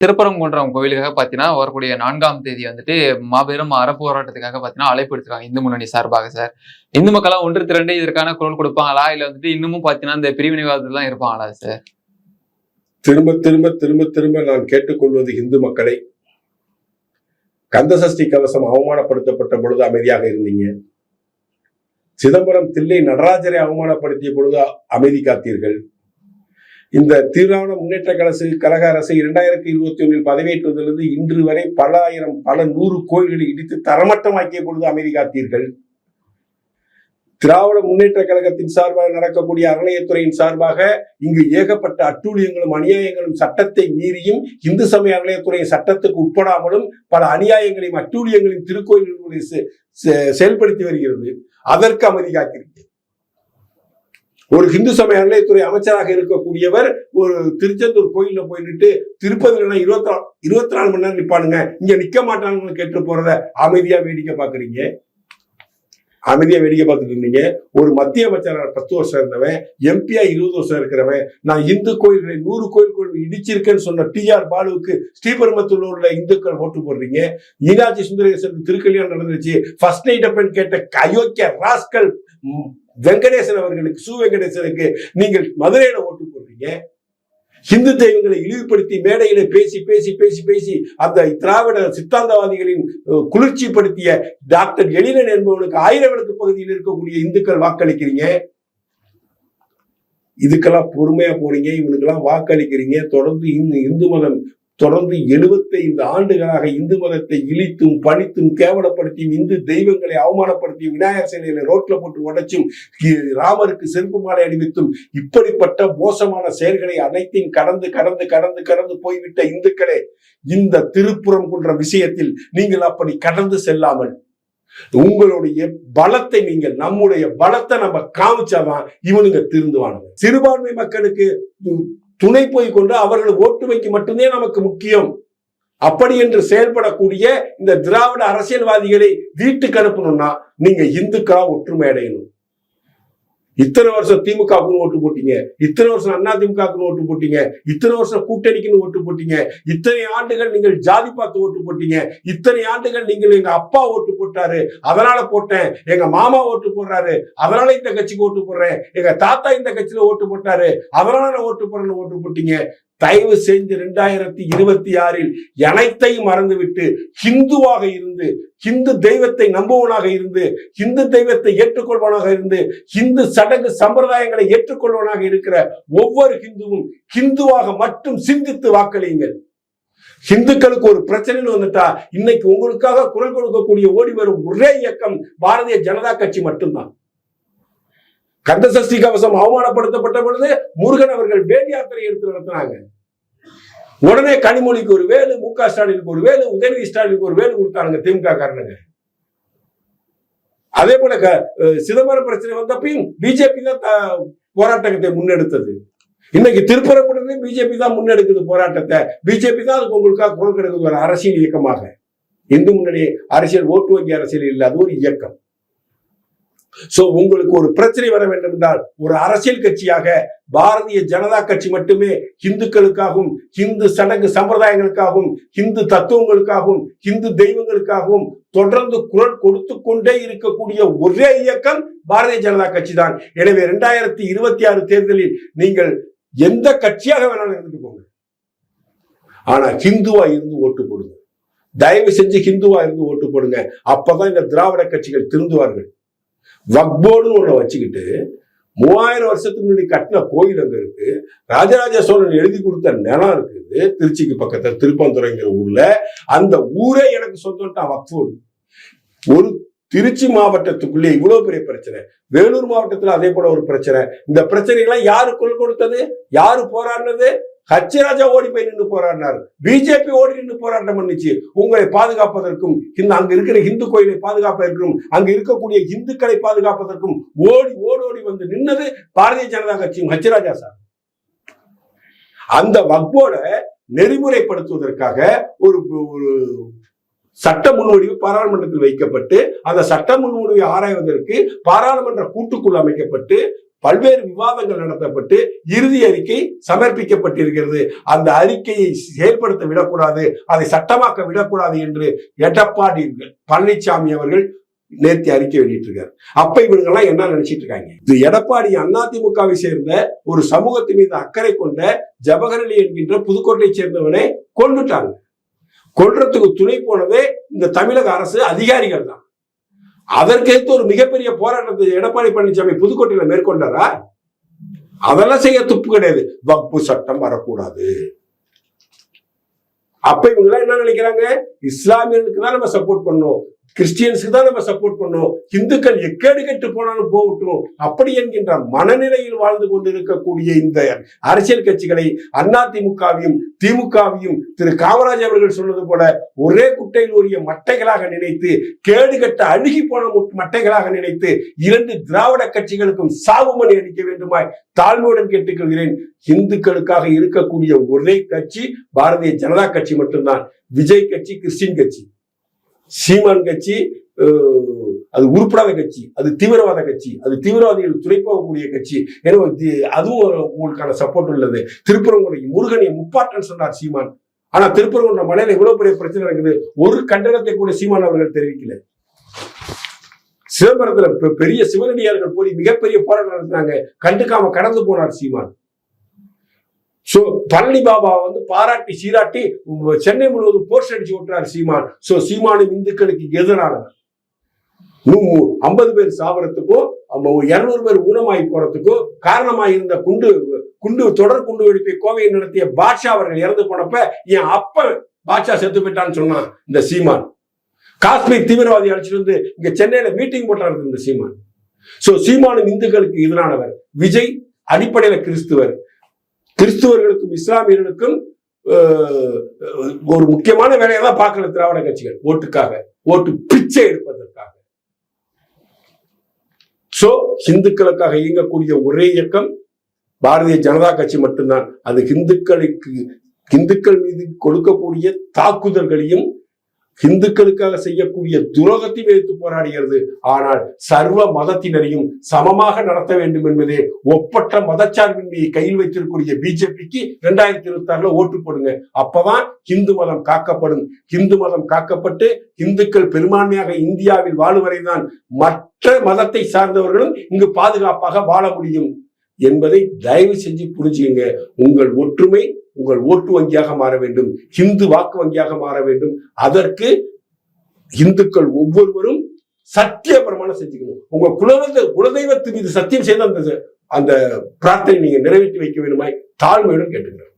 திருப்பரங்குன்றம் கோவிலுக்காக பார்த்தீங்கன்னா வரக்கூடிய நான்காம் தேதி வந்துட்டு மாபெரும் அறப்போராட்டத்துக்காக பார்த்தீங்கன்னா அழைப்பு எடுத்துருக்காங்க இந்து முன்னணி சார்பாக சார் இந்து மக்களாக ஒன்று திரண்டு இதற்கான குரல் கொடுப்பாங்களா? இல்லை வந்துட்டு இன்னமும் பார்த்தீங்கன்னா இந்த பிரிவினைவாதத்துல இருப்பாங்களா சார் திரும்ப திரும்ப திரும்ப திரும்ப நான் கேட்டுக்கொள்வது இந்து மக்களை. கந்தசஷ்டி கவசம் அவமானப்படுத்தப்பட்ட பொழுது அமைதியாக இருந்தீங்க. சிதம்பரம் தில்லை நடராஜரை அவமானப்படுத்திய பொழுது அமைதி காத்தீர்கள். இந்த தீவிரமான முன்னேற்ற கலசு கழக அரசு இரண்டாயிரத்தி இருபத்தி ஒன்றில் பதவியேற்றதிலிருந்து இன்று வரை பல ஆயிரம் பல நூறு கோயில்களை இடித்து தரமட்டமாக்கிய பொழுது அமைதி காத்தீர்கள் திராவிட முன்னேற்ற கழகத்தின் சார்பாக நடக்கக்கூடிய அறநிலையத்துறையின் சார்பாக இங்கு ஏகப்பட்ட அட்டூழியங்களும் அநியாயங்களும் சட்டத்தை மீறியும் இந்து சமய அறநிலையத்துறையின் சட்டத்துக்கு உட்படாமலும் பல அநியாயங்களையும் அட்டூழியங்களையும் திருக்கோயில்களுடைய செ- செ- செயல்படுத்தி வருகிறது. அதற்கு அமைதி காத்திருக்கிறது ஒரு இந்து சமய அறநிலையத்துறை அமைச்சராக இருக்கக்கூடியவர் ஒரு திருச்செந்தூர் கோயிலில் போய் நின்று திருப்பதில இருபத்தி இருபத்தி நாலு மணி நேரம் நிப்பானுங்க. இங்க நிக்க மாட்டாங்கன்னு கேட்டு போறத அமைதியா வேடிக்கை பாக்குறீங்க அமைதியா வேடிக்கை பார்த்துட்டு இருந்தீங்க. ஒரு மத்திய அமைச்சர் பத்து வருஷம் இருந்தவன் எம்பியா இருபது வருஷம் இருக்கிறவன் நான் இந்து கோயில்களை நூறு கோயில் கோயில் இடிச்சிருக்கேன்னு சொன்ன டி ஆர் பாலுவுக்கு ஸ்ரீபெரும்பத்தூர்ல உள்ள இந்துக்கள் ஓட்டு போடுறீங்க. மீனாட்சி சுந்தரேசன் திருக்கல்யாணம் நடந்துருச்சு. ஃபர்ஸ்ட் நைட் அப்பன் கேட்ட அயோக்கிய ராஸ்கல் வெங்கடேசன் அவர்களுக்கு சு. வெங்கடேசனுக்கு நீங்கள் மதுரையில ஓட்டு போடுறீங்க. இந்து தெய்வங்களை இழிவுபடுத்தி மேடையில பேசி பேசி பேசி பேசி அந்த திராவிட சித்தாந்தவாதிகளின் குளிர்ச்சி குளிர்ச்சிப்படுத்திய டாக்டர் எழிலன் என்பவனுக்கு ஆயிரம் விளக்கு பகுதியில் இருக்கக்கூடிய இந்துக்கள் வாக்களிக்கிறீங்க. இதுக்கெல்லாம் பொறுமையா போறீங்க. இவனுக்கெல்லாம் வாக்களிக்கிறீங்க. தொடர்ந்து இந்து இந்து மதம் தொடர்ந்து 75 ஆண்டுகளாக இந்து மதத்தை இழித்தும் பணித்தும் கேவலப்படுத்தியும் இந்து தெய்வங்களை அவமானப்படுத்தியும் விநாயகர் சிலையில ரோட்ல போட்டு உடைச்சும் ராமருக்கு செருப்பு மாலை அணிவித்தும் இப்படிப்பட்ட மோசமான செயல்களை அனைத்தையும் கடந்து கடந்து கடந்து கடந்து போய்விட்ட இந்துக்களே இந்த திருப்புறம் கொன்ற விஷயத்தில் நீங்கள் அப்படி கடந்து செல்லாமல் உங்களுடைய பலத்தை நீங்கள் நம்முடைய பலத்தை நம்ம காமிச்சாதான் இவனுங்க திருந்துவானுங்க சிறுபான்மை மக்களுக்கு துணை போய் கொண்டு அவர்கள் ஓட்டுமைக்கு மட்டுமே நமக்கு முக்கியம். அப்படி என்று செயல்படக்கூடிய இந்த திராவிட அரசியல்வாதிகளை வீட்டுக்கு அனுப்பணும்னா நீங்க இந்துக்களா ஒற்றுமை அடையணும். இத்தனை வருஷம் திமுகவுக்குன்னு ஓட்டு போட்டீங்க. இத்தனை வருஷம் அண்ணா திமுகவுக்குன்னு ஓட்டு போட்டீங்க. இத்தனை வருஷம் கூட்டணிக்குன்னு ஓட்டு போட்டீங்க. இத்தனை ஆண்டுகள் நீங்கள் ஜாதி பார்த்து ஓட்டு போட்டீங்க. இத்தனை ஆண்டுகள் நீங்கள் எங்க அப்பா ஓட்டு போட்டாரு. அதனால போட்டேன். எங்க மாமா ஓட்டு போடுறாரு. அதனால இந்த கட்சிக்கு ஓட்டு போடுறேன். எங்க தாத்தா இந்த கட்சியில ஓட்டு போட்டாரு. அதனால நான் ஓட்டு போடுறேன்னு ஓட்டு போட்டீங்க. தயவு செஞ்சு ரெண்டாயிரத்தி இருபத்தி ஆறில் அனைத்தையும் மறந்துவிட்டு ஹிந்துவாக இருந்து ஹிந்து தெய்வத்தை நம்புவனாக இருந்து ஹிந்து தெய்வத்தை ஏற்றுக்கொள்வனாக இருந்து ஹிந்து சடங்கு சம்பிரதாயங்களை ஏற்றுக்கொள்வனாக இருக்கிற ஒவ்வொரு ஹிந்துவும் ஹிந்துவாக மட்டும் சிந்தித்து வாக்களியுங்கள். ஹிந்துக்களுக்கு ஒரு பிரச்சனைன்னு வந்துட்டா இன்னைக்கு உங்களுக்காக குரல் கொடுக்கக்கூடிய ஓடி வரும் ஒரே இயக்கம் பாரதிய ஜனதா கட்சி மட்டும்தான். கந்தசஷ்டி கவசம் அவமானப்படுத்தப்பட்ட பொழுது முருகன் அவர்கள் வேண்டி யாத்திரை எடுத்து நடத்தினாங்க. உடனே கனிமொழிக்கு ஒரு வேலு மு க ஸ்டாலினுக்கு ஒரு வேலு உதயநிதி ஸ்டாலினுக்கு ஒரு வேலு கொடுத்தானுங்க திமுக காரணங்க அதே போல சிதம்பரம் பிரச்சனை வந்தப்பையும் பிஜேபி தான் போராட்டத்தை முன்னெடுத்தது. இன்னைக்கு திருப்பரங்குன்றமே பிஜேபி தான் முன்னெடுக்குது போராட்டத்தை. பிஜேபி தான் அதுக்கு உங்களுக்காக குரல் கொடுக்குது ஒரு அரசியல் இயக்கமாக. இந்து முன்னணி அரசியல் ஓட்டு வங்கி அரசியல் இல்லை அது ஒரு இயக்கம். சோ உங்களுக்கு ஒரு பிரச்சனை வர வேண்டும் என்றால் ஒரு அரசியல் கட்சியாக பாரதிய ஜனதா கட்சி மட்டுமே இந்துக்களுக்காகவும் இந்து சடங்கு சம்பிரதாயங்களுக்காகவும் இந்து தத்துவங்களுக்காகவும் இந்து தெய்வங்களுக்காகவும் தொடர்ந்து குரல் கொடுத்து கொண்டே இருக்கக்கூடிய ஒரே இயக்கம் பாரதிய ஜனதா கட்சி தான். எனவே இரண்டாயிரத்தி இருபத்தி ஆறு தேர்தலில் நீங்கள் எந்த கட்சியாக வேணாலும் இருந்துட்டு போங்க. ஆனா ஹிந்துவா இருந்து ஓட்டு போடுங்க. தயவு செஞ்சு ஹிந்துவா இருந்து ஓட்டு போடுங்க. அப்பதான் இந்த திராவிட கட்சிகள் திருந்துவார்கள். வக்போர்டுன்னு ஒண்ணு வச்சுக்கிட்டு மூவாயிரம் வருஷத்துக்கு முன்னாடி கட்டின கோயில் அங்கே இருக்கு. ராஜராஜ சோழன் எழுதி கொடுத்த நிலம் இருக்குது. திருச்சிக்கு பக்கத்துல திருப்பந்துறைங்கிற ஊர்ல. அந்த ஊரே எனக்கு சொந்தம்ட்டான் வக்ஃபோர்டு ஒரு திருச்சி மாவட்டத்துக்குள்ளே இவ்வளவு பெரிய பிரச்சனை. வேலூர் மாவட்டத்துல அதே போல ஒரு பிரச்சனை. இந்த பிரச்சனைகள்லாம் யாரு குரல் கொடுத்தது? யாரு போராடினது? ஹச்ராஜா ஓடி போய் நின்று போராடினார். பிஜேபி ஓடி நின்று போராட்டம் பண்ணிச்சு. உங்களை பாதுகாப்பதற்கும் இந்த அங்க இருக்கிற இந்து கோயிலை பாதுகாப்பதற்கும் அங்க இருக்கக்கூடிய இந்துக்களை பாதுகாப்பதற்கும் ஓடி ஓடோடி வந்து நின்னது பாரதிய ஜனதா கட்சியும் ஹச்ராஜா சார். அந்த வக்போட நெறிமுறைப்படுத்துவதற்காக ஒரு ஒரு சட்ட முன்வடிவு பாராளுமன்றத்தில் வைக்கப்பட்டு அந்த சட்ட முன்வடிவை ஆராய்வதற்கு பாராளுமன்ற கூட்டுக்குள் அமைக்கப்பட்டு பல்வேறு விவாதங்கள் நடத்தப்பட்டு இறுதி அறிக்கை சமர்ப்பிக்கப்பட்டிருக்கிறது. அந்த அறிக்கையை செயல்படுத்த விடக்கூடாது அதை சட்டமாக்க விடக்கூடாது என்று எடப்பாடி பழனிசாமி அவர்கள் நேர்த்தி அறிக்கை வெளியிட்டிருக்காரு. அப்ப இவங்கெல்லாம் என்ன நினைச்சிட்டு இருக்காங்க? இது எடப்பாடி அதிமுகவை சேர்ந்த ஒரு சமூகத்தின் மீது அக்கறை கொண்ட ஜபகரளி என்கின்ற புதுக்கோட்டையை சேர்ந்தவனை கொண்டுட்டாங்க கொள்றதுக்கு துணை போனதே இந்த தமிழக அரசு அதிகாரிகள் தான் அதற்கேற்ற ஒரு மிகப்பெரிய போராட்டத்தை எடப்பாடி பழனிசாமி புதுக்கோட்டையில மேற்கொண்டாரா? அதெல்லாம் செய்ய துப்பு கிடையாது. வக்பு சட்டம் வரக்கூடாது. அப்ப இவங்க எல்லாம் என்ன நினைக்கிறாங்க? இஸ்லாமியர்களுக்கு தான் நம்ம சப்போர்ட் பண்ணோம் கிறிஸ்டியன்ஸுக்கு தான் நம்ம சப்போர்ட் பண்ணோம். இந்துக்கள் எக்கேடு கெட்டு போனாலும் போகட்டும். அப்படி என்கின்ற மனநிலையில் வாழ்ந்து கொண்டிருக்கக்கூடிய இந்த அரசியல் கட்சிகளை அதிமுகவையும் திமுகவையும் திரு காமராஜ் அவர்கள் சொன்னது போல ஒரே குட்டையில் உரிய மட்டைகளாக நினைத்து கேடுகட்ட அழுகி போன மட்டைகளாக நினைத்து இரண்டு திராவிட கட்சிகளுக்கும் சாவுமணி அடிக்க வேண்டுமாய் தாழ்மையுடன் கேட்டுக்கொள்கிறேன். இந்துக்களுக்காக இருக்கக்கூடிய ஒரே கட்சி பாரதிய ஜனதா கட்சி மட்டும்தான். விஜய் கட்சி கிறிஸ்டின் கட்சி. சீமான் கட்சி அஹ், அது உருப்படாத கட்சி அது தீவிரவாத கட்சி அது தீவிரவாதிகள் துணை போகக்கூடிய கட்சி எனவே அதுவும் உங்களுக்கான சப்போர்ட் உள்ளது. திருப்பரங்குடி முருகனை முப்பாட்டன் சொன்னார் சீமான். ஆனா திருப்பரங்குன்ற மலையில இவ்வளவு பெரிய பிரச்சனை இருக்குது ஒரு கண்டனத்தை கூட சீமான் அவர்கள் தெரிவிக்கல. சிதம்பரத்துல பெ- பெரிய சிவனடியார்கள் போய் மிகப்பெரிய போராட்டம் நடத்தினாங்க. கண்டுக்காம கடந்து போனார் சீமான். சோ பழனி பாபா வந்து பாராட்டி சீராட்டி சென்னை முழுவதும் போஸ்ட் அடிச்சு ஓட்டுறாரு சீமான். ஸோ சீமானும் இந்துக்களுக்கு எதிரானவர். ஐம்பது பேர் சாவறதுக்கும் இருநூறு பேர் ஊனமாகி போறதுக்கும் காரணமாக இருந்த குண்டு குண்டு தொடர் குண்டு வெடிப்பை கோவையை நடத்திய பாட்ஷா அவர்கள் இறந்து போனப்ப என் அப்ப பாட்ஷா செத்து போயிட்டான்னு சொன்னான் இந்த சீமான். காஷ்மீர் தீவிரவாதி அழைச்சிட்டு வந்து இங்க சென்னையில மீட்டிங் போட்டாரு இந்த சீமான். சோ சீமானும் இந்துக்களுக்கு எதிரானவர். விஜய் அடிப்படையில கிறிஸ்துவர். கிறிஸ்துவர்களுக்கும் இஸ்லாமியர்களுக்கும் ஒரு முக்கியமான வேலையை தான் பார்க்கல திராவிட கட்சிகள் ஓட்டுக்காக ஓட்டு பிச்சை எடுப்பதற்காக. சோ இந்துக்களுக்காக இயங்கக்கூடிய ஒரே இயக்கம் பாரதிய ஜனதா கட்சி மட்டும்தான். அது இந்துக்களுக்கு இந்துக்கள் மீது கொடுக்கக்கூடிய தாக்குதல்களையும் இந்துக்களுக்காக செய்யக்கூடிய துரோகத்தையும் எதிர்த்து போராடுகிறது. ஆனால் சர்வ மதத்தினரையும் சமமாக நடத்த வேண்டும் என்பதே ஒப்பற்ற மதச்சார்பின்மையை கையில் வைத்திருக்கக்கூடிய பிஜேபிக்கு இரண்டாயிரத்தி இருபத்தி ஆறுல ஓட்டு போடுங்க. அப்பதான் இந்து மதம் காக்கப்படும். இந்து மதம் காக்கப்பட்டு இந்துக்கள் பெரும்பான்மையாக இந்தியாவில் வாழும் வரைதான் மற்ற மதத்தை சார்ந்தவர்களும் இங்கு பாதுகாப்பாக வாழ முடியும். என்பதை தயவு செஞ்சு புரிஞ்சுங்க உங்கள் ஒற்றுமை உங்கள் ஓட்டு வங்கியாக மாற வேண்டும் இந்து வாக்கு வங்கியாக மாற வேண்டும். அதற்கு இந்துக்கள் ஒவ்வொருவரும் சத்திய பிரமாணம் செஞ்சுக்கணும். உங்க குலதெய்வ குலதெய்வத்து மீது சத்தியம் செய்து அந்த அந்த பிரார்த்தனை நீங்க நிறைவேற்றி வைக்க வேண்டுமாய் தாழ்மையுடன் கேட்டுக்கிறேன்.